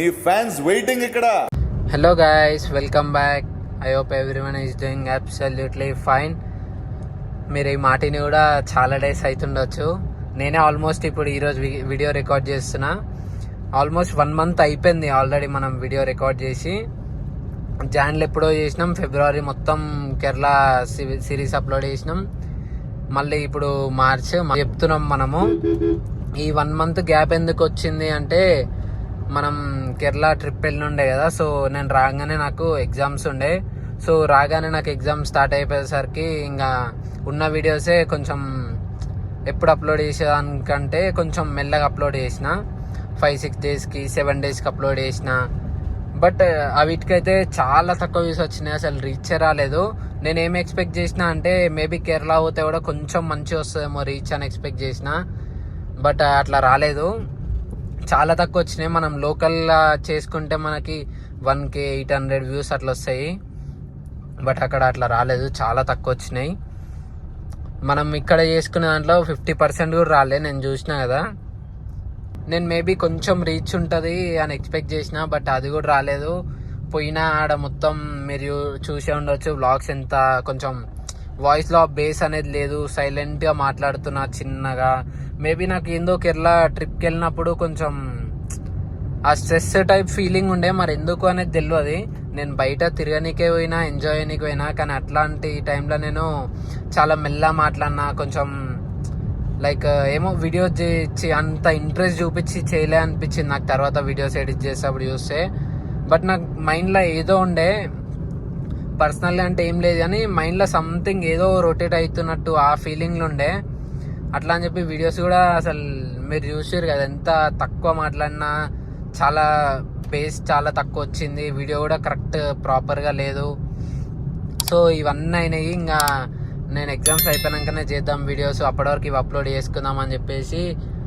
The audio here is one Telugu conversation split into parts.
నీ ఫ్యాన్స్ వెయిటింగ్ ఇక్కడ. Hello guys welcome back I hope everyone is doing absolutely fine మీరు ఈ మాటిని కూడా చాలా డేస్ అవుతుండొచ్చు నేనే ఆల్మోస్ట్ ఇప్పుడు ఈరోజు వీడియో రికార్డ్ చేస్తున్నా. ఆల్మోస్ట్ వన్ మంత్ అయిపోయింది ఆల్రెడీ మనం వీడియో రికార్డ్ చేసి. జాన్లు ఎప్పుడో చేసినాం ఫిబ్రవరి మొత్తం కేరళ సి- సిరీస్ అప్లోడ్ చేసినాం. మళ్ళీ ఇప్పుడు మార్చ్ చెప్తున్నాం మనము. ఈ వన్ మంత్ గ్యాప్ ఎందుకు వచ్చింది అంటే మనం కేరళ ట్రిప్ వెళ్ళినుండే కదా సో నేను రాగానే నాకు ఎగ్జామ్స్ ఉండే. సో రాగానే నాకు ఎగ్జామ్ స్టార్ట్ అయిపోయేసరికి ఇంకా ఉన్న వీడియోసే కొంచెం ఎప్పుడు అప్లోడ్ చేసేదానికంటే కొంచెం మెల్లగా అప్లోడ్ చేసిన. ఫైవ్ సిక్స్ డేస్కి సెవెన్ డేస్కి అప్లోడ్ చేసిన. బట్ అవిటికైతే చాలా తక్కువ వ్యూస్ వచ్చినాయి అసలు రీచ్ రాలేదు. నేను ఏం ఎక్స్పెక్ట్ చేసిన అంటే మేబీ కేరళ పోతే కూడా కొంచెం మంచి వస్తుందేమో రీచ్ అని ఎక్స్పెక్ట్ చేసిన. బట్ అట్లా రాలేదు. చాలా తక్కువ వచ్చినాయి. మనం లోకల్ చేసుకుంటే మనకి one K eight hundred views అట్లా వస్తాయి. బట్ అక్కడ అట్లా రాలేదు. చాలా తక్కువ వచ్చినాయి. మనం ఇక్కడ చేసుకునే దాంట్లో ఫిఫ్టీ పర్సెంట్ కూడా రాలే. నేను చూసిన కదా. నేను మేబీ కొంచెం రీచ్ ఉంటుంది అని ఎక్స్పెక్ట్ చేసిన బట్ అది కూడా రాలేదు. పోయినా ఆడ మొత్తం మీరు చూసే ఉండొచ్చు. బ్లాగ్స్ ఎంత కొంచెం వాయిస్లో బేస్ అనేది లేదు. సైలెంట్గా మాట్లాడుతున్నా చిన్నగా. మేబీ నాకు ఏందో కేరళ ట్రిప్కి వెళ్ళినప్పుడు కొంచెం ఆ స్ట్రెస్ టైప్ ఫీలింగ్ ఉండే మరి ఎందుకు అనేది తెలియదు నేను బయట తిరగనికే పోయినా ఎంజాయ్ చేయనీకి పోయినా కానీ అట్లాంటి టైంలో నేను చాలా మెల్ల మాట్లాడినా కొంచెం లైక్ ఏమో వీడియో చేసి అంత ఇంట్రెస్ట్ చూపించి చేయలే అనిపించింది. నాకు తర్వాత వీడియోస్ ఎడిట్ చేసేటప్పుడు చూస్తే. బట్ నాకు మైండ్లో ఏదో ఉండే. పర్సనల్ అంటే ఏం లేదు కానీ మైండ్లో సంథింగ్ ఏదో రొటేట్ అవుతున్నట్టు ఆ ఫీలింగ్లు ఉండే. అట్లా అని చెప్పి వీడియోస్ కూడా అసలు మీరు చూసారు కదా ఎంత తక్కువ మాట్లాడినా చాలా పేస్ చాలా తక్కువ వచ్చింది. వీడియో కూడా కరెక్ట్ ప్రాపర్గా లేదు. సో ఇవన్నీ అయినాయి. ఇంకా నేను ఎగ్జామ్స్ అయిపోయాకనే చేద్దాం వీడియోస్ అప్పటివరకు ఇవి అప్లోడ్ చేసుకుందాం అని చెప్పేసి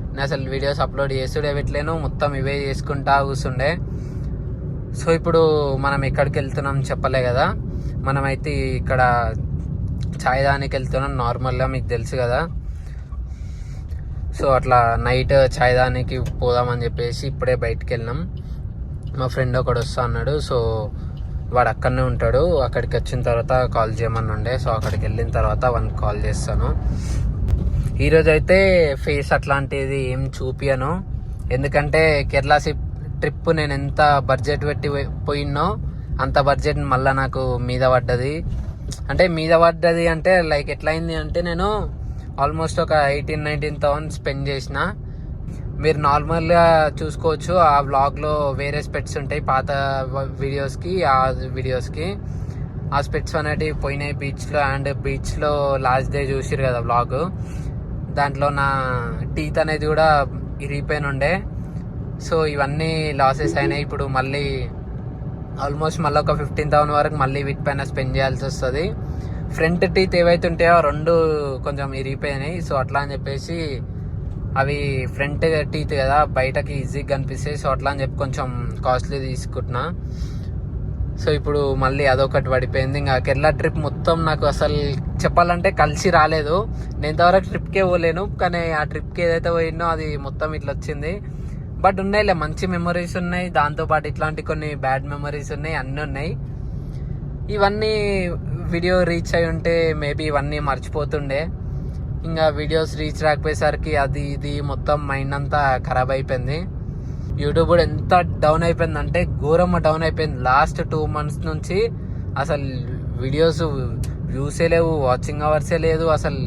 నేను అసలు వీడియోస్ అప్లోడ్ చేసుడే పెట్టలేను. మొత్తం ఇవే చేసుకుంటా కూర్చుండే సో ఇప్పుడు మనం ఎక్కడికి వెళ్తున్నాం చెప్పలే కదా. మనమైతే ఇక్కడ ఛాయ్ దానికి వెళ్తున్నాం. నార్మల్గా మీకు తెలుసు కదా. సో అట్లా నైట్ ఛాయ్ దానికి పోదామని చెప్పేసి ఇప్పుడే బయటికి వెళ్ళినాం మా ఫ్రెండ్ ఒకడు వస్తా అన్నాడు. సో వాడు అక్కడనే ఉంటాడు. అక్కడికి వచ్చిన తర్వాత కాల్ చేయమని ఉండే సో అక్కడికి వెళ్ళిన తర్వాత వన్కి కాల్ చేస్తాను. ఈరోజు అయితే ఫేస్ అట్లాంటిది ఏం చూపియను ఎందుకంటే కేరళ ట్రిప్ నేను ఎంత బడ్జెట్ పెట్టి పోయినో అంత బడ్జెట్ మళ్ళీ నాకు మీద పడ్డది. అంటే మీద పడ్డది అంటే లైక్ ఎట్లయింది అంటే నేను ఆల్మోస్ట్ ఒక ఎయిటీన్ నైన్టీన్ థౌసండ్ స్పెండ్ చేసిన. మీరు నార్మల్గా చూసుకోవచ్చు ఆ వ్లాగ్లో వేరే స్పెట్స్ ఉంటాయి పాత వీడియోస్కి ఆ వీడియోస్కి. ఆ స్పెట్స్ అనేటివి పోయినాయి బీచ్లో అండ్ బీచ్లో లాస్ట్ డే చూసిరు కదా వ్లాగ్. దాంట్లో నా టీత్ అనేది కూడా ఇరిగిపోయిన ఉండే. సో ఇవన్నీ లాసెస్ అయినాయి. ఇప్పుడు మళ్ళీ ఆల్మోస్ట్ మళ్ళీ ఒక ఫిఫ్టీన్ థౌసండ్ వరకు మళ్ళీ వీటిపైన స్పెండ్ చేయాల్సి వస్తుంది. ఫ్రంట్ టీత్ ఏవైతే ఉంటాయో రెండు కొంచెం ఇరిగిపోయినాయి. సో అట్లా అని చెప్పేసి అవి ఫ్రంట్ టీత్ కదా బయటకి ఈజీగా కనిపిస్తాయి. సో అట్లా అని చెప్పి కొంచెం కాస్ట్లీ తీసుకుంటున్నా. సో ఇప్పుడు మళ్ళీ అదొకటి పడిపోయింది. ఇంకా కేరళ ట్రిప్ మొత్తం నాకు అసలు చెప్పాలంటే కలిసి రాలేదు. నేను ఇంతవరకు ట్రిప్కే పోలేను. కానీ ఆ ట్రిప్కి ఏదైతే పోయినో అది మొత్తం ఇట్లా వచ్చింది. బట్ ఉన్నాయిలే మంచి మెమరీస్ ఉన్నాయి. దాంతోపాటు ఇట్లాంటి కొన్ని బ్యాడ్ మెమరీస్ ఉన్నాయి. అన్నీ ఉన్నాయి. ఇవన్నీ వీడియో రీచ్ అయి ఉంటే మేబీ ఇవన్నీ మర్చిపోతుండే. ఇంకా వీడియోస్ రీచ్ రాకపోయేసరికి అది ఇది మొత్తం మైండ్ అంతా ఖరాబ్ అయిపోయింది. యూట్యూబ్ కూడా ఎంత డౌన్ అయిపోయింది అంటే ఘోరమ్మ డౌన్ అయిపోయింది. లాస్ట్ టూ మంత్స్ నుంచి అసలు వీడియోస్ వ్యూసే లేవు వాచింగ్ అవర్సే లేదు. అసలు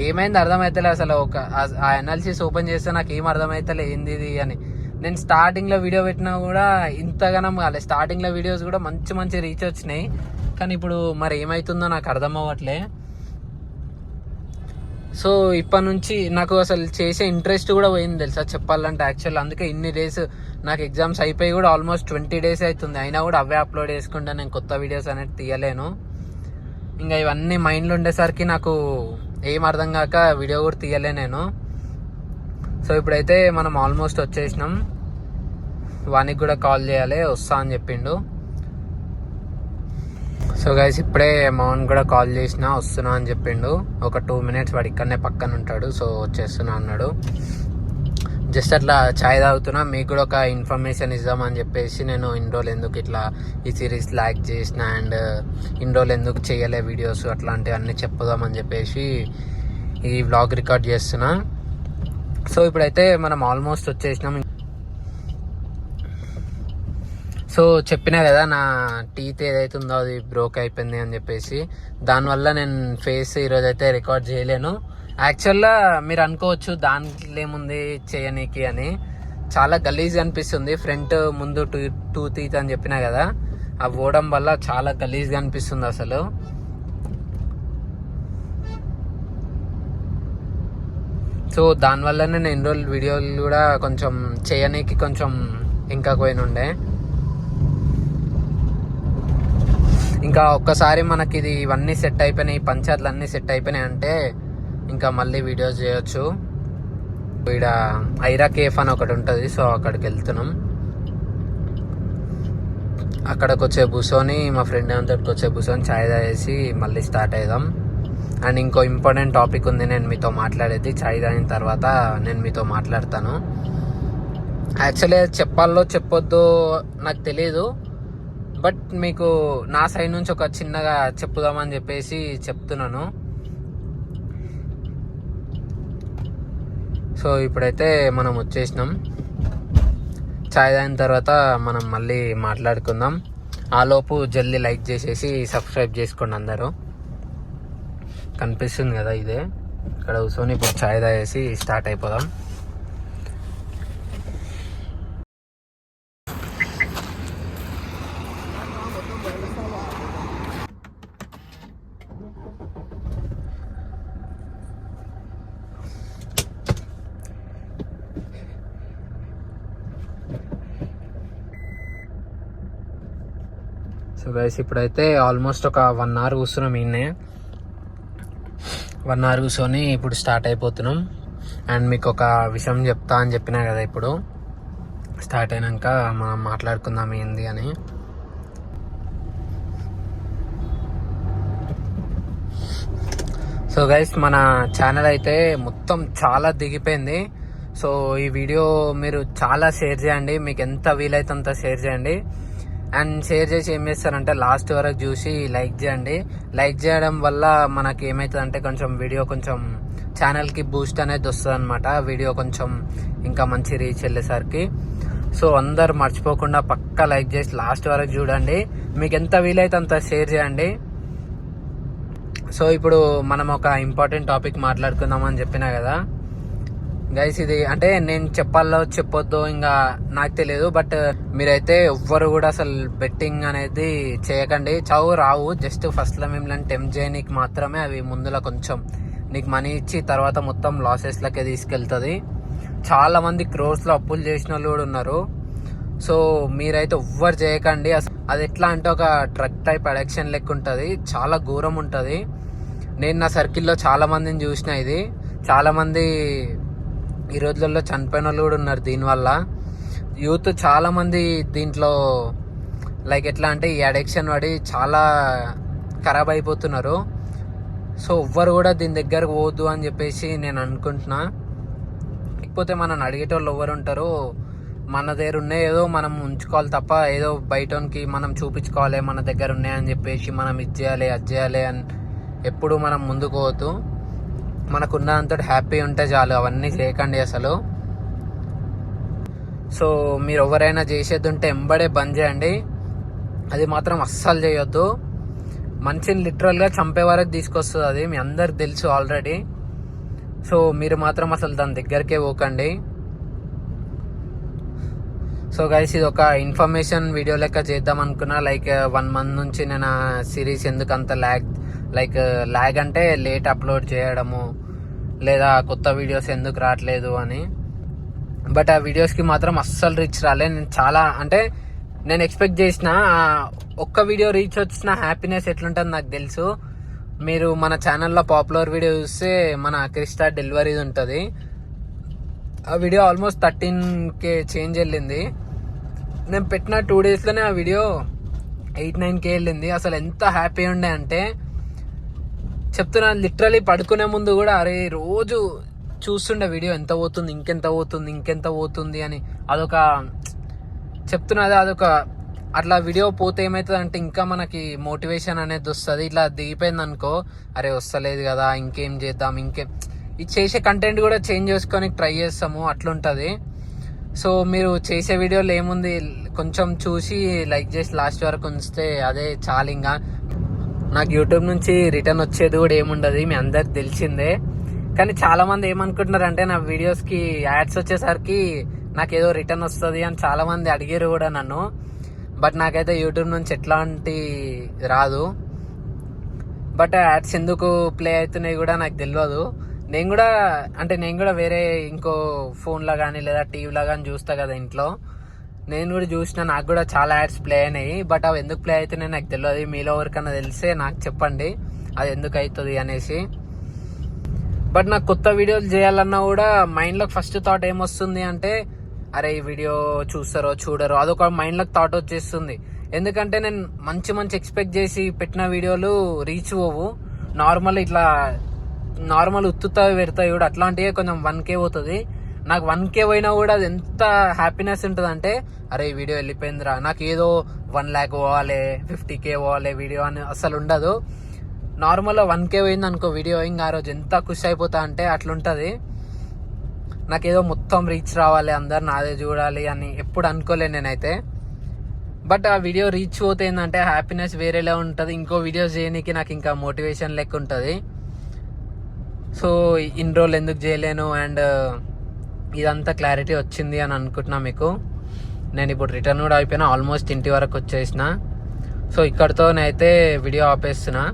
ఏమైంది అర్థమవుతలే అసలు ఒక ఆ- ఆ అనాలిసిస్ ఓపెన్ చేస్తే నాకు ఏం అర్థమవుతలే ఏంది ఇది అని. నేను స్టార్టింగ్లో వీడియో పెట్టినా కూడా ఇంతగానం కాలే. స్టార్టింగ్లో వీడియోస్ కూడా మంచి మంచి రీచ్ వచ్చినాయి. కానీ ఇప్పుడు మరి ఏమవుతుందో నాకు అర్థం అవ్వట్లే. సో ఇప్పటి నుంచి నాకు అసలు చేసే ఇంట్రెస్ట్ కూడా పోయింది తెలుసా చెప్పాలంటే యాక్చువల్ అందుకే ఇన్ని డేస్ నాకు ఎగ్జామ్స్ అయిపోయి కూడా ఆల్మోస్ట్ ట్వంటీ డేస్ అవుతుంది. అయినా కూడా అవే అప్లోడ్ చేసుకుంటే నేను కొత్త వీడియోస్ అనేది తీయలేను. ఇంకా ఇవన్నీ మైండ్లో ఉండేసరికి నాకు ఏం అర్థం కాక వీడియో కూడా తీయలే నేను. సో ఇప్పుడైతే మనం ఆల్మోస్ట్ వచ్చేసినాం. వానికి కూడా కాల్ చేయాలి వస్తా అని చెప్పిండు. సో గైస్ ఇప్పుడే మౌన్ కూడా కాల్ చేసిన వస్తున్నా అని చెప్పిండు. ఒక టూ మినిట్స్ వాడు ఇక్కడనే పక్కన ఉంటాడు సో వచ్చేస్తున్నా అన్నాడు. జస్ట్ అట్లా ఛాయ్ తాగుతున్నా మీకు కూడా ఒక ఇన్ఫర్మేషన్ ఇద్దామని చెప్పేసి నేను ఇన్ని రోజులు ఎందుకు ఇట్లా ఈ సిరీస్ లైక్ చేసిన అండ్ ఇన్ని రోజులు ఎందుకు చేయలే వీడియోస్ అట్లాంటివన్నీ చెప్పుదామని చెప్పేసి ఈ వ్లాగ్ రికార్డ్ చేస్తున్నా. సో ఇప్పుడైతే మనం ఆల్మోస్ట్ వచ్చేసినాం. సో చెప్పినా కదా నా టీత్ ఏదైతే ఉందో అది బ్రోక్ అయిపోయింది అని చెప్పేసి. దానివల్ల నేను ఫేస్ ఈరోజు అయితే రికార్డ్ చేయలేను. యాక్చువల్గా మీరు అనుకోవచ్చు దాంట్లో ఏముంది చేయనీకి అని. చాలా గలీజ్ అనిపిస్తుంది. ఫ్రంట్ ముందు టూ టూ టీత్ అని చెప్పినా కదా అవి పోవడం వల్ల చాలా గలీజ్గా అనిపిస్తుంది అసలు. సో దానివల్లనే నేను ఎన్ని రోజులు వీడియోలు కూడా కొంచెం చేయనీకి కొంచెం ఇంకా పోయినుండే. ఇంకా ఒక్కసారి మనకి ఇది ఇవన్నీ సెట్ అయిపోయినాయి పంచాయతీలు అన్నీ సెట్ అయిపోయినాయి అంటే ఇంకా మళ్ళీ వీడియోస్ చేయొచ్చు. ఇక్కడ ఐరా కేఫ్ అని ఒకటి ఉంటుంది సో అక్కడికి వెళ్తున్నాం. అక్కడికి వచ్చే బుసోని మా ఫ్రెండ్ అంతటికి వచ్చే బుసోని ఛాయ్ తాగేసి మళ్ళీ స్టార్ట్ అవుదాం అండ్ ఇంకో ఇంపార్టెంట్ టాపిక్ ఉంది నేను మీతో మాట్లాడేది. ఛాయ్ తాగిన తర్వాత నేను మీతో మాట్లాడతాను. యాక్చువల్లీ చెప్పాలో చెప్పొద్దో నాకు తెలియదు బట్ మీకు నా సైడ్ నుంచి ఒక చిన్నగా చెప్పుదామని చెప్పేసి చెప్తున్నాను. సో ఇప్పుడైతే మనం వచ్చేసినాం. చాయ్ తాగిన తర్వాత మనం మళ్ళీ మాట్లాడుకుందాం. ఆలోపు జల్దీ లైక్ చేసేసి సబ్స్క్రైబ్ చేసుకోండి అందరూ. కనిపిస్తుంది కదా ఇదే. ఇక్కడ కూర్చొని ఇప్పుడు చాయ్ తాగేసి స్టార్ట్ అయిపోదాం. గైస్ ఇప్పుడైతే ఆల్మోస్ట్ ఒక వన్ అవర్ కూర్చున్నాం ఈయన్నే. వన్ అవర్ కూర్చొని ఇప్పుడు స్టార్ట్ అయిపోతున్నాం. అండ్ మీకు ఒక విషయం చెప్తా అని చెప్పినా కదా ఇప్పుడు. స్టార్ట్ అయినాక మనం మాట్లాడుకుందాం ఏంది అని. సో గైస్ మన ఛానల్ అయితే మొత్తం చాలా దిగిపోయింది. సో ఈ వీడియో మీరు చాలా షేర్ చేయండి. మీకు ఎంత వీలైతే అంత షేర్ చేయండి. అండ్ షేర్ చేసి ఏం చేస్తారంటే లాస్ట్ వరకు చూసి లైక్ చేయండి. లైక్ చేయడం వల్ల మనకి ఏమవుతుందంటే కొంచెం వీడియో కొంచెం ఛానల్కి బూస్ట్ అనేది వస్తుంది అనమాట వీడియో కొంచెం ఇంకా మంచి రీచ్ వెళ్ళేసరికి. సో అందరు మర్చిపోకుండా పక్కా లైక్ చేసి లాస్ట్ వరకు చూడండి. మీకు ఎంత వీలైతే అంత షేర్ చేయండి. సో ఇప్పుడు మనం ఒక ఇంపార్టెంట్ టాపిక్ మాట్లాడుకుందామని చెప్పినా కదా. గైస్ ఇది అంటే నేను చెప్పాలో చెప్పొద్దో ఇంకా నాకు తెలియదు బట్ మీరైతే ఎవ్వరు కూడా అసలు బెట్టింగ్ అనేది చేయకండి. చావు రావు జస్ట్ ఫస్ట్లో మిమ్మల్ని టెంప్ చేయనీకి మాత్రమే అవి ముందులో కొంచెం నీకు మనీ ఇచ్చి తర్వాత మొత్తం లాసెస్లకే తీసుకెళ్తుంది. చాలా మంది క్రోర్స్లో అప్పులు చేసిన వాళ్ళు కూడా ఉన్నారు. సో మీరైతే ఎవ్వరు చేయకండి. అది ఎట్లా అంటే ఒక డ్రగ్ టైప్ అడిక్షన్ లెక్క ఉంటుంది. చాలా ఘోరం ఉంటుంది. నేను నా సర్కిల్లో చాలా మందిని చూసిన ఇది. చాలామంది ఈ రోజులలో చనిపోయిన వాళ్ళు కూడా ఉన్నారు దీనివల్ల. యూత్ చాలామంది దీంట్లో లైక్ ఎట్లా అంటే ఈ అడిక్షన్ పడి చాలా ఖరాబ్ అయిపోతున్నారు. సో ఎవ్వరు కూడా దీని దగ్గరకు పోవద్దు అని చెప్పేసి నేను అనుకుంటున్నా. లేకపోతే మనం అడిగేటోళ్ళు ఎవరు ఉంటారో మన దగ్గర ఉన్నాయి ఏదో మనం ఉంచుకోవాలి తప్ప ఏదో బయటకి మనం చూపించుకోవాలి మన దగ్గర ఉన్నాయని చెప్పేసి మనం ఇది చేయాలి అది చేయాలి అని ఎప్పుడు మనం ముందుకు పోతూ మనకున్నంత హ్యాపీ ఉంటే చాలు అవన్నీ చేయకండి అసలు. సో మీరు ఎవరైనా చేసేది ఉంటే ఎంబడే బంద్ చేయండి. అది మాత్రం అస్సలు చేయొద్దు. మనిషిని లిటరల్గా చంపే వరకు తీసుకొస్తుంది అది మీ అందరికి తెలుసు ఆల్రెడీ సో మీరు మాత్రం అసలు దాని దగ్గరికే పోకండి. సో గైస్ ఇది ఒక ఇన్ఫర్మేషన్ వీడియో లెక్క చేద్దాం అనుకున్నా. లైక్ వన్ మంత్ నుంచి నేను సిరీస్ ఎందుకు అంత ల్యాగ్ లైక్ ల్యాగ్ అంటే లేట్ అప్లోడ్ చేయడము లేదా కొత్త వీడియోస్ ఎందుకు రావట్లేదు అని. బట్ ఆ వీడియోస్కి మాత్రం అస్సలు రీచ్ రాలే. నేను చాలా అంటే నేను ఎక్స్పెక్ట్ చేసిన ఒక్క వీడియో రీచ్ వచ్చిన హ్యాపీనెస్ ఎట్లుంటుంది నాకు తెలుసు. మీరు మన ఛానల్లో పాపులర్ వీడియో చూస్తే మన క్రిస్టా డెలివరీ ఉంటుంది. ఆ video almost thirteen K change వెళ్ళింది. నేను పెట్టిన టూ డేస్లోనే ఆ వీడియో ఎయిట్ నైన్ కే వెళ్ళింది. అసలు ఎంత హ్యాపీ ఉండే అంటే చెప్తున్నాను లిటరలీ పడుకునే ముందు కూడా అరే రోజు చూస్తుండే వీడియో ఎంత పోతుంది ఇంకెంత పోతుంది ఇంకెంత పోతుంది అని. అదొక చెప్తున్నది అదొక అట్లా వీడియో పోతే ఏమవుతుంది అంటే ఇంకా మనకి మోటివేషన్ అనేది వస్తుంది. ఇట్లా దిగిపోయింది అనుకో అరే వస్తలేదు కదా ఇంకేం చేద్దాం ఇంకేం. ఇది చేసే కంటెంట్ కూడా చేంజ్ చేసుకొని ట్రై చేస్తాము అట్లుంటుంది. సో మీరు చేసే వీడియోలు ఏముంది కొంచెం చూసి లైక్ చేసి లాస్ట్ వరకు ఉంచితే అదే చాలు ఇంకా నాకు యూట్యూబ్ నుంచి రిటర్న్ వచ్చేది కూడా ఏముండదు మీ అందరికి తెలిసిందే. కానీ చాలా మంది ఏమనుకుంటున్నారు అంటే నా వీడియోస్కి యాడ్స్ వచ్చేసరికి నాకు ఏదో రిటర్న్ వస్తుంది అని చాలా మంది అడిగారు కూడా నన్ను. బట్ నాకైతే యూట్యూబ్ నుంచి ఎట్లాంటి రాదు. బట్ యాడ్స్ ఎందుకు ప్లే అవుతున్నాయి కూడా నాకు తెలియదు నేను కూడా అంటే నేను కూడా వేరే ఇంకో ఫోన్లో కానీ లేదా టీవీలో కానీ చూస్తా కదా ఇంట్లో. నేను కూడా చూసిన నాకు కూడా చాలా యాడ్స్ ప్లే అయినాయి. బట్ అవి ఎందుకు ప్లే అవుతున్నాయి నాకు తెలియదు మీలో ఎవరికన్నా తెలిస్తే నాకు చెప్పండి. అది ఎందుకు అవుతుంది అనేసి. బట్ నాకు కొత్త వీడియోలు చేయాలన్నా కూడా మైండ్లోకి ఫస్ట్ థాట్ ఏమొస్తుంది అంటే అరే ఈ వీడియో చూస్తారో చూడరో అదొక మైండ్లోకి థాట్ వచ్చేస్తుంది. ఎందుకంటే నేను మంచి మంచి ఎక్స్పెక్ట్ చేసి పెట్టిన వీడియోలు రీచ్ పోవు. నార్మల్ ఇట్లా నార్మల్ ఉత్తుత పెడతాయి కూడా అట్లాంటివే కొంచెం వన్ కే పోతుంది. నాకు వన్ కే పోయినా కూడా అది ఎంత హ్యాపీనెస్ ఉంటుంది అంటే అరే ఈ వీడియో వెళ్ళిపోయిందిరా. నాకు ఏదో వన్ ల్యాక్ పోవాలి ఫిఫ్టీ కే పోవాలి వీడియో అని అసలు ఉండదు. నార్మల్గా వన్ కే పోయింది అనుకో వీడియో ఇంకా ఆ రోజు ఎంత ఖుషి అయిపోతా అంటే అట్లుంటుంది. నాకేదో మొత్తం రీచ్ రావాలి అందరు నాదే చూడాలి అని ఎప్పుడు అనుకోలేను నేనైతే. బట్ ఆ వీడియో రీచ్ పోతే ఏంటంటే హ్యాపీనెస్ వేరేలా ఉంటుంది. ఇంకో వీడియోస్ చేయడానికి నాకు ఇంకా మోటివేషన్ లెక్క ఉంటుంది. సో ఇన్ని రోజులు ఎందుకు చేయలేను? అండ్ ఇదంతా క్లారిటీ వచ్చింది అని అనుకుంటున్నా మీకు. నేను ఇప్పుడు రిటర్న్ కూడా అయిపోయినా ఆల్మోస్ట్ ఇంటి వరకు వచ్చేసిన. సో ఇక్కడితో నేనైతే వీడియో ఆపేస్తున్నా.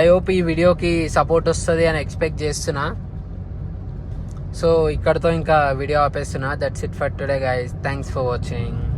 ఐ హోప్ ఈ వీడియోకి సపోర్ట్ వస్తుంది అని ఎక్స్పెక్ట్ చేస్తున్నా. సో ఇక్కడితో ఇంకా video ఆపేస్తున్నా. That's it for today guys thanks for watching